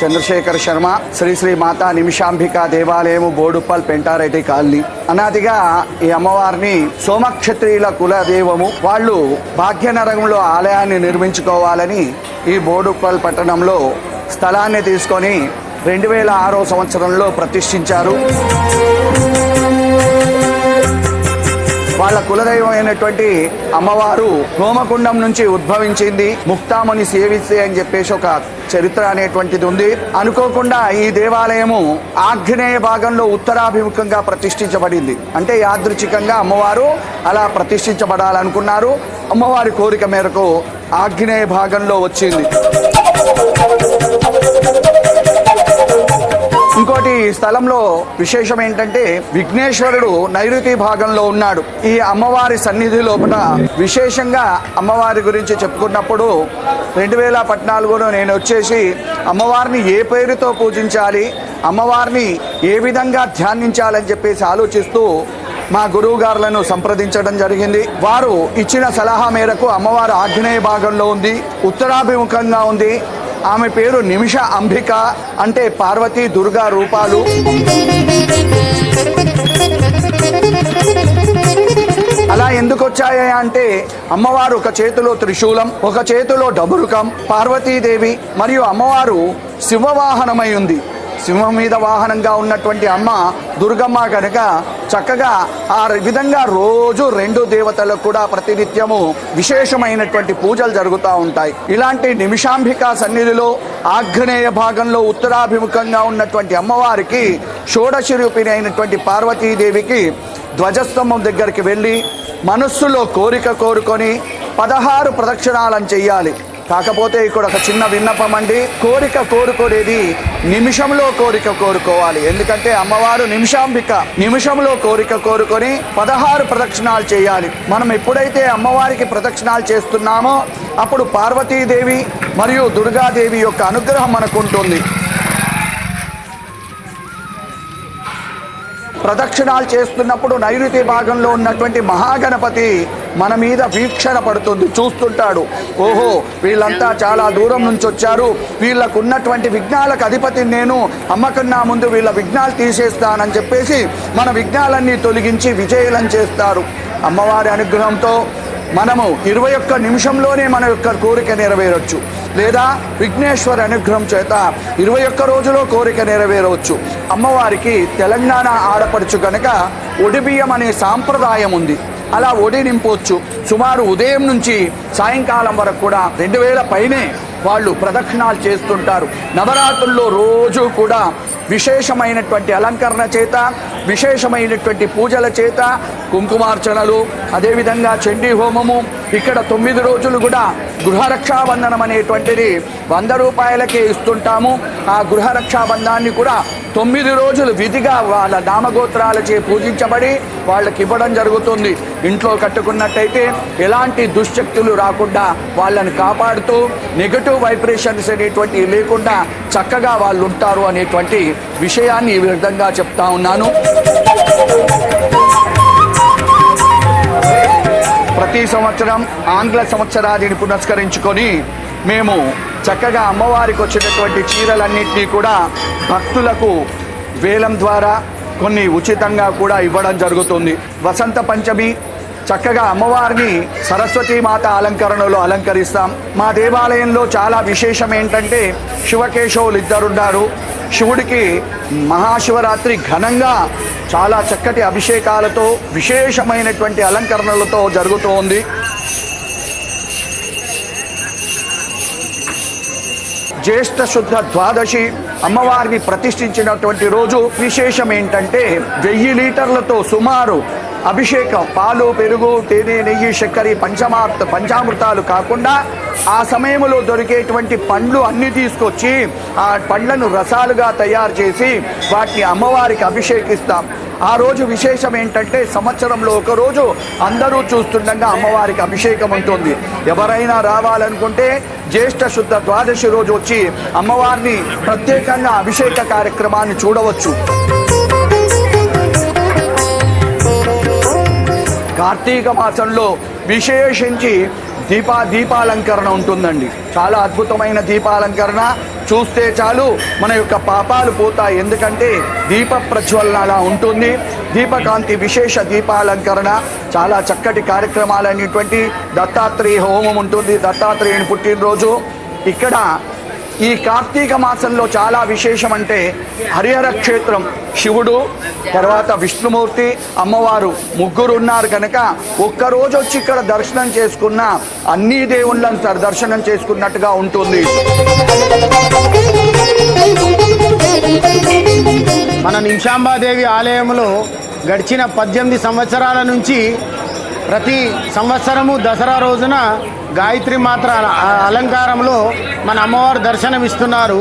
చంద్రశేఖర్ శర్మ శ్రీ శ్రీ మాతా నిమిషాంబిక దేవాలయము బోడుప్పల్ పెంటారెడ్డి కాలనీ. అనాదిగా ఈ అమ్మవారిని సోమక్షత్రియుల కులదేవము వాళ్ళు భాగ్యనగరంలో ఆలయాన్ని నిర్మించుకోవాలని ఈ బోడుప్పల్ పట్టణంలో స్థలాన్ని తీసుకొని రెండు వేల ఆరో సంవత్సరంలో ప్రతిష్ఠించారు. వాళ్ళ కులదైవం అయినటువంటి అమ్మవారు హోమకుండం నుంచి ఉద్భవించింది. ముక్తాముని సేవిస్తే అని చెప్పేసి ఒక చరిత్ర అనేటువంటిది ఉంది. అనుకోకుండా ఈ దేవాలయము ఆగ్నేయ భాగంలో ఉత్తరాభిముఖంగా ప్రతిష్ఠించబడింది. అంటే యాదృచ్ఛికంగా అమ్మవారు అలా ప్రతిష్ఠించబడాలనుకున్నారు. అమ్మవారి కోరిక మేరకు ఆగ్నేయ భాగంలో వచ్చింది. స్థలంలో విశేషం ఏంటంటే విఘ్నేశ్వరుడు నైరుతి భాగంలో ఉన్నాడు. ఈ అమ్మవారి సన్నిధి లోపల విశేషంగా అమ్మవారి గురించి చెప్పుకున్నప్పుడు రెండు వేల పద్నాలుగులో నేను వచ్చేసి అమ్మవారిని ఏ పేరుతో పూజించాలి అమ్మవారిని ఏ విధంగా ధ్యానించాలని చెప్పేసి ఆలోచిస్తూ మా గురువు గారులను సంప్రదించడం జరిగింది. వారు ఇచ్చిన సలహా మేరకు అమ్మవారు ఆగ్నేయ భాగంలో ఉంది ఉత్తరాభిముఖంగా ఉంది. ఆమె పేరు నిమిష అంబిక అంటే పార్వతీ దుర్గా రూపాలు. అలా ఎందుకు వచ్చాయా అంటే అమ్మవారు ఒక చేతిలో త్రిశూలం ఒక చేతిలో డబురుకం పార్వతీదేవి మరియు అమ్మవారు శివవాహనమై ఉంది. సింహం మీద వాహనంగా ఉన్నటువంటి అమ్మ దుర్గమ్మ కనుక చక్కగా ఆ విధంగా రోజు రెండు దేవతలకు కూడా ప్రతినిత్యము విశేషమైనటువంటి పూజలు జరుగుతూ ఉంటాయి. ఇలాంటి నిమిషాంబిక సన్నిధిలో ఆగ్నేయ భాగంలో ఉత్తరాభిముఖంగా ఉన్నటువంటి అమ్మవారికి షోడశి రూపిణి అయినటువంటి పార్వతీదేవికి ధ్వజస్తంభం దగ్గరికి వెళ్ళి మనస్సులో కోరిక కోరుకొని పదహారు ప్రదక్షిణాలను చెయ్యాలి. కాకపోతే ఇక్కడ ఒక చిన్న విన్నపం అండి. కోరిక కోరుకునేది నిమిషంలో కోరిక కోరుకోవాలి. ఎందుకంటే అమ్మవారు నిమిషాంబిక నిమిషంలో కోరిక కోరుకొని పదహారు ప్రదక్షిణాలు చేయాలి. మనం ఎప్పుడైతే అమ్మవారికి ప్రదక్షిణాలు చేస్తున్నామో అప్పుడు పార్వతీదేవి మరియు దుర్గాదేవి యొక్క అనుగ్రహం మనకు ఉంటుంది ప్రదక్షిణాలు చేస్తున్నప్పుడు నైరుతి భాగంలో ఉన్నటువంటి మహాగణపతి మన మీద వీక్షణ పడుతుంది చూస్తుంటాడు. ఓహో వీళ్ళంతా చాలా దూరం నుంచి వచ్చారు. వీళ్ళకు ఉన్నటువంటి విఘ్నాలకు అధిపతి నేను అమ్మకన్నా ముందు వీళ్ళ విఘ్నాలు తీసేస్తానని చెప్పేసి మన విఘ్నాలన్నీ తొలగించి విజయలం చేస్తారు. అమ్మవారి అనుగ్రహంతో మనము ఇరవై ఒక్క నిమిషంలోనే మన యొక్క కోరిక నెరవేరొచ్చు. లేదా విఘ్నేశ్వర అనుగ్రహం చేత ఇరవై ఒక్క రోజులో కోరిక నెరవేరవచ్చు. అమ్మవారికి తెలంగాణ ఆడపడుచు కనుక ఒడిబియ్యం అనే సాంప్రదాయం ఉంది. అలా ఒడి నింపవచ్చు సుమారు ఉదయం నుంచి సాయంకాలం వరకు కూడా రెండు వేల పైనే వాళ్ళు ప్రదక్షిణాలు చేస్తుంటారు. నవరాత్రుల్లో రోజు కూడా విశేషమైనటువంటి అలంకరణ చేత విశేషమైనటువంటి పూజల చేత కుంకుమార్చనలు అదేవిధంగా చండీ హోమము ఇక్కడ తొమ్మిది రోజులు కూడా గృహరక్షాబంధనం అనేటువంటిది వంద రూపాయలకే ఇస్తుంటాము. ఆ గృహరక్షాబంధాన్ని కూడా తొమ్మిది రోజులు విధిగా వాళ్ళ నామగోత్రాలచే పూజించబడి వాళ్ళకి ఇవ్వడం జరుగుతుంది. ఇంట్లో కట్టుకున్నట్టయితే ఎలాంటి దుశ్శక్తులు రాకుండా వాళ్ళని కాపాడుతూ నెగటివ్ వైబ్రేషన్స్ అనేటువంటివి లేకుండా చక్కగా వాళ్ళు ఉంటారు అనేటువంటి విషయాన్ని ఈ విధంగా చెప్తా ఉన్నాను. ప్రతి సంవత్సరం ఆంగ్ల సంవత్సరాదిని పునస్కరించుకొని మేము చక్కగా అమ్మవారికి వచ్చినటువంటి చీరలన్నింటినీ కూడా భక్తులకు వేలం ద్వారా కొన్ని ఉచితంగా కూడా ఇవ్వడం జరుగుతుంది. వసంత పంచమి చక్కగా అమ్మవారిని సరస్వతీ మాత అలంకరణలో అలంకరిస్తాం. మా దేవాలయంలో చాలా విశేషం ఏంటంటే శివకేశవులు ఇద్దరున్నారు. శివుడికి మహాశివరాత్రి ఘనంగా చాలా చక్కటి అభిషేకాలతో విశేషమైనటువంటి అలంకరణలతో జరుగుతూ ఉంది జ్యేష్ఠ శుద్ధ ద్వాదశి అమ్మవారిని ప్రతిష్ఠించినటువంటి రోజు విశేషం ఏంటంటే వెయ్యి లీటర్లతో సుమారు అభిషేకం పాలు పెరుగు తేనె నెయ్యి చక్కెర పంచమార్త పంచామృతాలు కాకుండా ఆ సమయంలో దొరికేటువంటి పండ్లు అన్ని తీసుకొచ్చి ఆ పండ్లను రసాలుగా తయారు చేసి వాటిని అమ్మవారికి అభిషేకిస్తాం. ఆ రోజు విశేషం ఏంటంటే సంవత్సరంలో ఒకరోజు అందరూ చూస్తుండగా అమ్మవారికి అభిషేకం ఉంటుంది. ఎవరైనా రావాలనుకుంటే జ్యేష్ఠ శుద్ధ ద్వాదశి రోజు వచ్చి అమ్మవారిని ప్రత్యేకంగా అభిషేక కార్యక్రమాన్ని చూడవచ్చు. కార్తీక మాసంలో విశేషించి దీపా దీపాలంకరణ ఉంటుందండి. చాలా అద్భుతమైన దీపాలంకరణ. చూస్తే చాలు మన యొక్క పాపాలు పోతాయి. ఎందుకంటే దీప ప్రజ్వలన అలా ఉంటుంది. దీపకాంతి విశేష దీపాలంకరణ. చాలా చక్కటి కార్యక్రమాలు అనేటువంటి దత్తాత్రేయ హోమం ఉంటుంది. దత్తాత్రేయుని పుట్టినరోజు. ఇక్కడ ఈ కార్తీక మాసంలో చాలా విశేషం అంటే హరిహర క్షేత్రం శివుడు తర్వాత విష్ణుమూర్తి అమ్మవారు ముగ్గురు ఉన్నారు కనుక ఒక్కరోజు వచ్చి ఇక్కడ దర్శనం చేసుకున్న అన్ని దేవుళ్ళను దర్శనం చేసుకున్నట్టుగా ఉంటుంది. మన నిమిషాంబాదేవి ఆలయంలో గడిచిన పద్దెనిమిది సంవత్సరాల నుంచి ప్రతి సంవత్సరము దసరా రోజున గాయత్రి మాత్ర అలంకారంలో మన అమ్మవారు దర్శనమిస్తున్నారు.